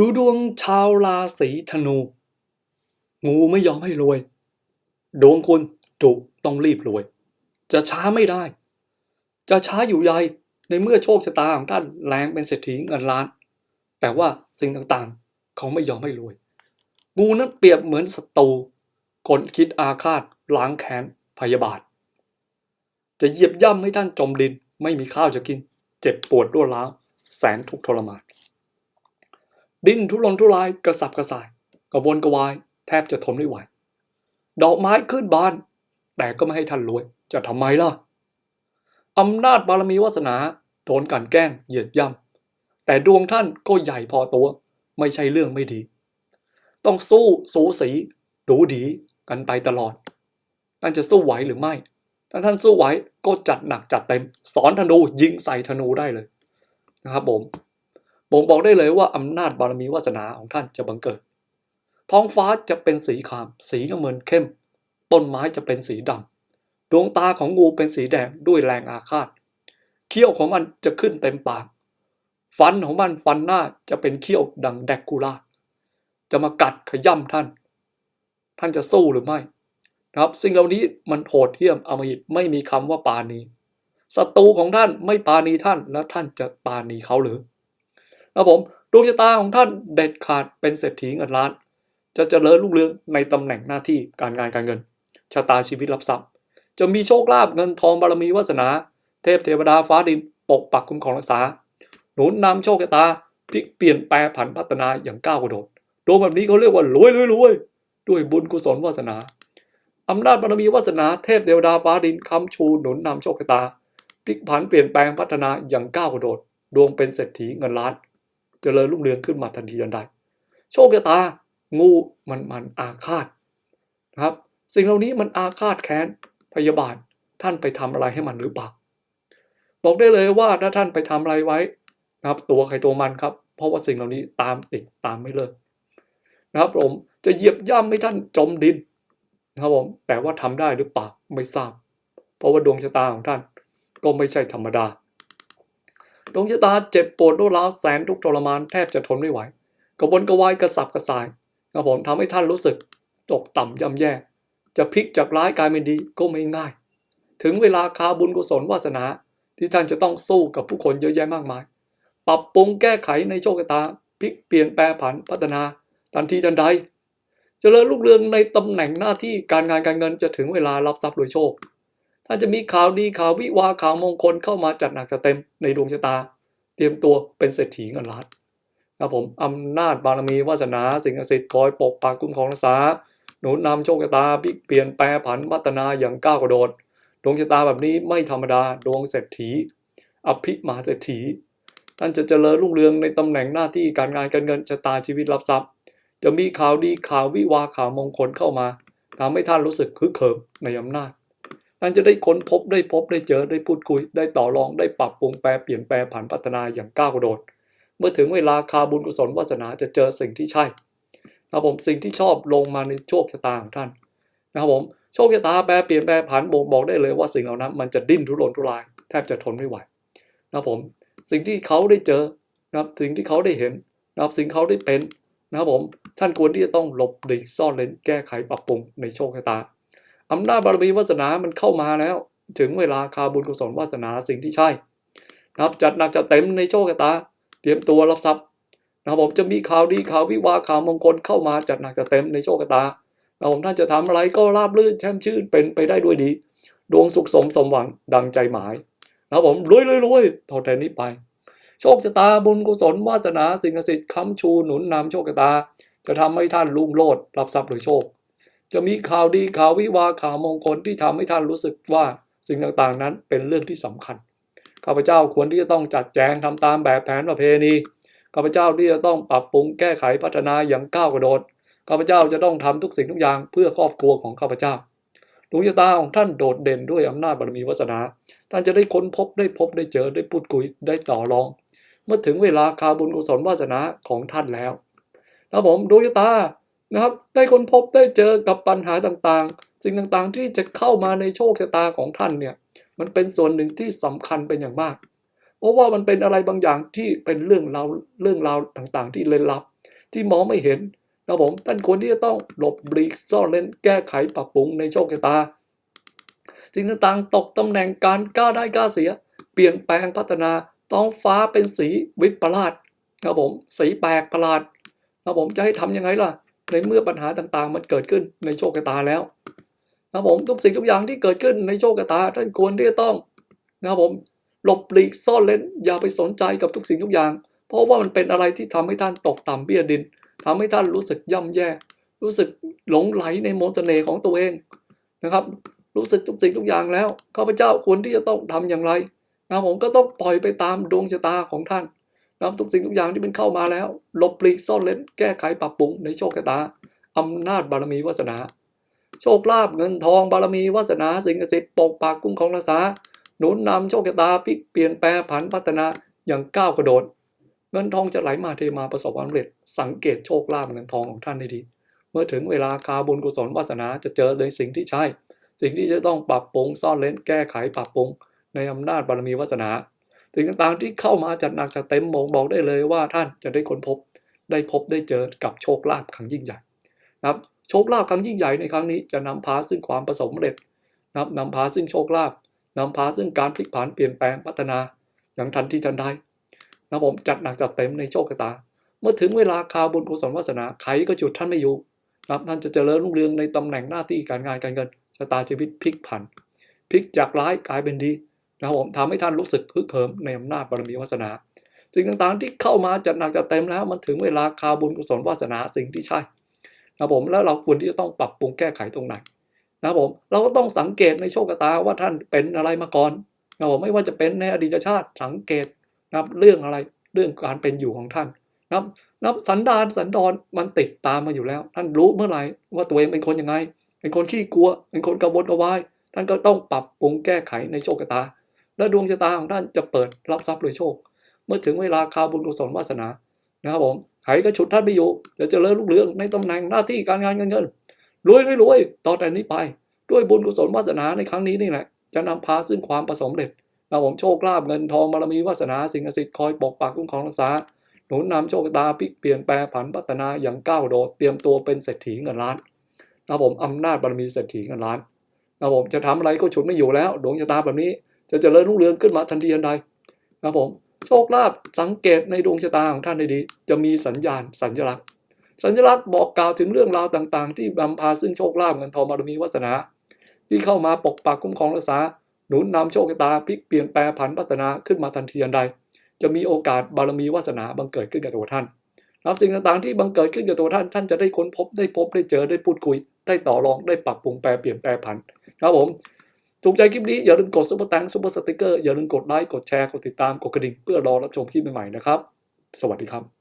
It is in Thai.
ดูดวงชาวราศีธนู งูไม่ยอมให้รวย ดวงคุณจุต้องรีบรวย จะช้าไม่ได้ จะช้าอยู่ใยในเมื่อโชคชะตาของท่านแรงเป็นเศรษฐีเงินล้าน แต่ว่าสิ่งต่างๆ เขาไม่ยอมให้รวย งูนั้นเปรียบเหมือนศัตรูคนคิดอาฆาตล้างแค้นพยาบาท จะเหยียบย่ำให้ท่านจมดิน ไม่มีข้าวจะกิน เจ็บปวดรวดร้าวแสนทุกข์ทรมาน ดิ้นทุรนทุรายกระสับกระส่ายกระวนกระวาย แทบจะทนไม่ไหว ดอกไม้ขึ้นบาน แต่ก็ไม่ให้ท่านรวย จะทำไมล่ะอำนาจบารมีวาสนาโดนกันแกล้งเหยียดย่ำแต่ดวงท่านก็ใหญ่พอตัว ไม่ใช่เรื่องไม่ดี ต้องสู้สูสีดูดีกันไปตลอด ท่านจะสู้ไหวหรือไม่ ถ้าท่านสู้ไหวก็จัดหนักจัดเต็ม สอนธนูยิงใส่ธนูได้เลยนะครับผม ผมบอกได้เลยว่าอำนาจบารมีวาสนาของท่านจะบังเกิด ท้องฟ้าจะเป็นสีขาม สีน้ำเงินเข้ม ต้นไม้จะเป็นสีดำดวงตาของงูเป็นสีแดงด้วยแรงอาฆาต เขี้ยวของมันจะขึ้นเต็มปาก ฟันของมันฟันหน้าจะเป็นเขี้ยวดังแดกคูล่า จะมากัดขย่ำท่าน ท่านจะสู้หรือไม่นะครับ สิ่งเหล่านี้มันโหดเหี้ยมอมหิตไม่มีคำว่าปาณีศัตรูของท่านไม่ปาณีท่านแล้วท่านจะปาณีเขาหรือ ครับผมดวงชะตาของท่านเด็ดขาดเป็นเศรษฐีเงินล้าน จะเจริญรุ่งเรืองในตำแหน่งหน้าที่การงานการเงิน ชะตาชีวิตรับทรัพย์ จะมีโชคลาภเงินทองบารมีวาสนา เทพเทวดาฟ้าดินปกปักคุ้มครองรักษา หนุนนำโชคชะตาพลิกเปลี่ยนแปลผันพัฒนาอย่างก้าวกระโดดดวงแบบนี้เขาเรียกว่ารวยรวยรวยด้วยบุญกุศลวาสนาอำนาจบารมีวาสนาเทพเทวดาฟ้าดินคำชูหนุนนำโชคชะตาพลิกผันเปลี่ยนแปลงพัฒนาอย่างก้าวกระโดด ดวงเป็นเศรษฐีเงินล้าน เจริญรุ่งเรืองขึ้นมาทันทีทันใด โชคชะตา งูมันมันอาฆาตนะครับ สิ่งเหล่านี้มันอาฆาตแค้นพยาบาทท่านไปทำอะไรให้มันหรือเปล่า บอกได้เลยว่าถ้าท่านไปทำอะไรไว้นะครับ ตัวใครตัวมันครับ เพราะว่าสิ่งเหล่านี้ตามติดตามไม่เลิกนะครับผมจะเหยียบย่ำให้ท่านจมดินนะครับผมแต่ว่าทำได้หรือเปล่าไม่ทราบ เพราะว่าดวงชะตาของท่านก็ไม่ใช่ธรรมดา ดวงชะตาเจ็บปวดรวดร้าวแสนทุกทรมานแทบจะทนไม่ไหว กระวนกระวายกระสับกระส่ายนะผมทำให้ท่านรู้สึกตกต่ำย่ำแย่ จะพลิกจากร้ายกลายเป็นดีก็ไม่ง่าย ถึงเวลาคาบุญกุศลวาสนาที่ท่านจะต้องสู้กับผู้คนเยอะแยะมากมาย ปรับปรุงแก้ไขในโชคชะตาพลิกเปลี่ยนแปลผันพัฒนาทันทีทันใดจเจริญรุ่งเรืองในตำแหน่งหน้าที่การงานการเงินจะถึงเวลารับทรัพย์โดยโชค ท่านจะมีข่าวดีข่าววิวาข่าวมงคลเข้ามาจัดหนักจัดเต็มในดวงชะตา เตรียมตัวเป็นเศรษฐีเงินล้านครับผมอำนาจบารมีวาสนาสิ่งศักดิ์สิทธิ์คอยปกปักคุ้มครองรักษาหนุนนำโชคชะตาพิกเปลี่ยนแปลผันพัฒนาอย่างก้าวกระโดด ดวงชะตาแบบนี้ไม่ธรรมดาดวงเศรษฐี อภิมหาเศรษฐีท่านจะเจริญรุ่งเรืองในตำแหน่งหน้าที่การงานการเงินชะตาชีวิตรับทรัพย์ จะมีข่าวดีข่าววิวาข่าวมงคลเข้ามาทำให้ท่านรู้สึกคึกเขิมในอำนาจ ท่านจะได้ค้นพบได้พบได้เจอได้พูดคุย ได้ต่อรองได้ปรับปรุงแปลเปลี่ยนแปลผันพัฒนาอย่างก้าวกระโดด เมื่อถึงเวลาคาบุญกุศลวาสนาจะเจอสิ่งที่ใช่นะครับผมสิ่งที่ชอบลงมาในโชคชะตาของท่านนะครับผมโชคชะตาแปลเปลี่ยนแปลผันบ่งบอกได้เลยว่าสิ่งเหล่านั้น มันจะดิ้นทุรนทุราย แทบจะทนไม่ไหวนะครับผมสิ่งที่เขาได้เจอนะครับสิ่งที่เขาได้เห็นนะครับสิ่งเขาได้เป็นนะครับผมท่านควรที่จะต้องหลบหลีกซ่อนเลนแก้ไขปรับปรุงในโชคชะตา อำนาจบารมีวาสนามันเข้ามาแล้ว ถึงเวลาคาบุญกุศลวาสนาสิ่งที่ใช่นะครับจัดหนักจัดเต็มในโชคชะตา เตรียมตัวรับทรัพย์นะครับผมจะมีข่าวดีข่าววิวาข่าวมงคลเข้ามาจัดหนักจัดเต็มในโชคชะตานะครับผมท่านจะทำอะไรก็ราบรื่นแช่มชื่นเป็นไปได้ด้วยดี ดวงสุขสมสมหวังดังใจหมายนะครับผมรวยรวยรวยต่อแต่นี้ไป โชคชะตาบุญกุศลวาสนาสิ่งศักดิ์สิทธิ์ค้ำชูหนุนนำโชคชะตา จะทำให้ท่านรุ่งโรจน์รับทรัพย์โดยโชค จะมีข่าวดีข่าววิวาข่าวมงคลที่ทำให้ท่านรู้สึกว่าสิ่งต่างๆนั้นเป็นเรื่องที่สำคัญข้าพเจ้าควรที่จะต้องจัดแจงทำตามแบบแผนประเพณีข้าพเจ้าที่จะต้องปรับปรุงแก้ไขพัฒนาอย่างก้าวกระโดดข้าพเจ้าจะต้องทำทุกสิ่งทุกอย่างเพื่อครอบครัวของข้าพเจ้าดวงชะตาของท่านโดดเด่นด้วยอำนาจบารมีวาสนา ท่านจะได้ค้นพบได้พบได้เจอได้พูดคุยได้ต่อรอง เมื่อถึงเวลาคาบุญกุศลวาสนาของท่านแล้วนะผมดวงชะตา นะครับ ได้ค้นพบได้เจอกับปัญหาต่างๆ สิ่งต่างๆที่จะเข้ามาในโชคชะตาของท่านเนี่ย มันเป็นส่วนหนึ่งที่สำคัญเป็นอย่างมาก เพราะว่ามันเป็นอะไรบางอย่างที่เป็นเรื่องราวเรื่องราวต่างๆ ที่เล่นลับ ที่มองไม่เห็นนะผมท่านควรที่จะต้องหลบหลีกซ่อนเล่นแก้ไขปรับปรุงในโชคชะตาสิ่งต่างๆตกตำแหน่งการกล้าได้กล้าเสีย เปลี่ยนแปลงพัฒนาท้องฟ้าเป็นสีวิปลาสครับผมสีแปลกประหลาดครับผมจะให้ทำยังไงล่ะ ในเมื่อปัญหาต่างๆ มันเกิดขึ้นในโชคชะตาแล้วนะครับผมทุกสิ่งทุกอย่างที่เกิดขึ้นในโชคชะตาท่านควรที่จะต้องนะครับผมหลบหลีกซ่อนเล่นอย่าไปสนใจกับทุกสิ่งทุกอย่าง เพราะว่ามันเป็นอะไรที่ทำให้ท่านตกต่ำเบี้ยดินทำให้ท่านรู้สึกย่ำแย่ รู้สึกหลงไหลในมนต์เสน่ห์ของตัวเองนะครับ รู้สึกทุกสิ่งทุกอย่างแล้วข้าพเจ้าควรที่จะต้องทำอย่างไรนะครับผมก็ต้องปล่อยไปตามดวงชะตาของท่าน นะครับทุกสิ่งทุกอย่างที่มันเข้ามาแล้วลบปลีกซ่อนเล้นแก้ไขปรับปรุงในโชคชะตาอำนาจบารมีวาสนา โชคลาภเงินทองบารมีวาสนาสิ่งศักดิ์สิทธิ์ปกปักคุ้มครองรักษาหนุนนำโชคชะตาพลิกเปลี่ยนแปลผันพัฒนาอย่างก้าวกระโดด เงินทองจะไหลมาเทมาประสบความสำเร็จ สังเกตโชคลาภเงินทองของท่านให้ดี เมื่อถึงเวลาคาบุญกุศลวาสนาจะเจอในสิ่งที่ใช่ สิ่งที่จะต้องปรับปรุงซ่อนเล้นแก้ไขปรับปรุงในอำนาจบารมีวาสนา สิ่งต่างๆที่เข้ามาจัดหนักจัดเต็มบอกบอกได้เลยว่าท่านจะได้ค้นพบได้พบได้เจอกับโชคลาภครั้งยิ่งใหญ่นะครับโชคลาภครั้งยิ่งใหญ่ในครั้งนี้จะนำพาซึ่งความประสบความสำเร็จนะครับนำพาซึ่งโชคลาภนำพาซึ่งการพลิกผันเปลี่ยนแปลงพัฒนาอย่างทันทีทันใดนะครับผมจัดหนักจัดเต็มในโชคชะตา เมื่อถึงเวลาคาบุญกุศลวาสนาใครก็จุดท่านไม่อยู่นะครับท่านจะเจริญรุ่งเรืองในตำแหน่งหน้าที่การงานการเงินชะตาชีวิตพลิกผันพลิกจากร้ายกลายเป็นดี นะครับผมทำให้ท่านรู้สึกฮึกเหิมในอำนาจบารมีวาสนา สิ่งต่างๆที่เข้ามาจัดหนักจัดเต็มแล้ว มันถึงเวลาคาบุญกุศลวาสนาสิ่งที่ใช่นะครับผมแล้วเราควรที่จะต้องปรับปรุงแก้ไขตรงไหนนะครับผมเราก็ต้องสังเกตในโชคชะตาว่าท่านเป็นอะไรมาก่อนนะครับผมไม่ว่าจะเป็นในอดีตชาติสังเกตนะครับเรื่องอะไรเรื่องการเป็นอยู่ของท่านนะครับนับสันดานสันดอนมันติดตามมาอยู่แล้ว ท่านรู้เมื่อไหร่ว่าตัวเองเป็นคนยังไง เป็นคนขี้กลัว เป็นคนกระวนกระวาย ท่านก็ต้องปรับปรุงแก้ไขในโชคชะตา และดวงชะตาของท่านจะเปิดรับทรัพย์โดยโชค เมื่อถึงเวลาคาบุญกุศลวาสนานะครับผมใครก็ฉุดท่านไม่อยู่จะเจริญรุ่งเรืองในตำแหน่งหน้าที่การงานเงินเงินรวยรวยรวยต่อแต่นี้ไป ด้วยบุญกุศลวาสนาในครั้งนี้นี่แหละจะนำพาซึ่งความประสมเร็จนะครับผมโชคลาภเงินทองบารมีวาสนาสิ่งศักดิ์สิทธิ์คอยปกปักคุ้มครองรักษาหนุนนำโชคตาพลิกเปลี่ยนแปลผันพัฒนาอย่างก้าวโดดเตรียมตัวเป็นเศรษฐีเงินล้านนะครับผมอำนาจบารมีเศรษฐีเงินล้านนะครับผมจะทำอะไรก็ฉุดไม่อยู่แล้ว ดวงชะตาแบบนี้ จะเจริญรุ่งเรืองขึ้นมาทันทีทันใดนะผมโชคลาภสังเกตในดวงชะตาของท่านได้ดี จะมีสัญญาณสัญลักษณ์ สัญลักษณ์บอกกล่าวถึงเรื่องราวต่างๆ ที่นำพาซึ่งโชคลาภเงินทองบารมีวาสนา ที่เข้ามาปกปักคุ้มครองรักษาหนุนนำโชคชะตาพลิกเปลี่ยนแปลผันพัฒนาขึ้นมาทันทีทันใด จะมีโอกาสบารมีวาสนาบังเกิดขึ้นกับตัวท่านนะครับสิ่งต่างๆที่บังเกิดขึ้นกับตัวท่านท่านจะได้ค้นพบได้พบได้เจอได้พูดคุย ได้ต่อรองได้ปรับปรุงแปลเปลี่ยนแปลผันนะครับผม ถูกใจคลิปนี้อย่าลืมกดซุปเปอร์แตงซุปเปอร์สติกเกอร์อย่าลืมกดไลค์กดแชร์กดติดตามกดกระดิ่งเพื่อรอรับชมคลิปใหม่ๆนะครับ สวัสดีครับ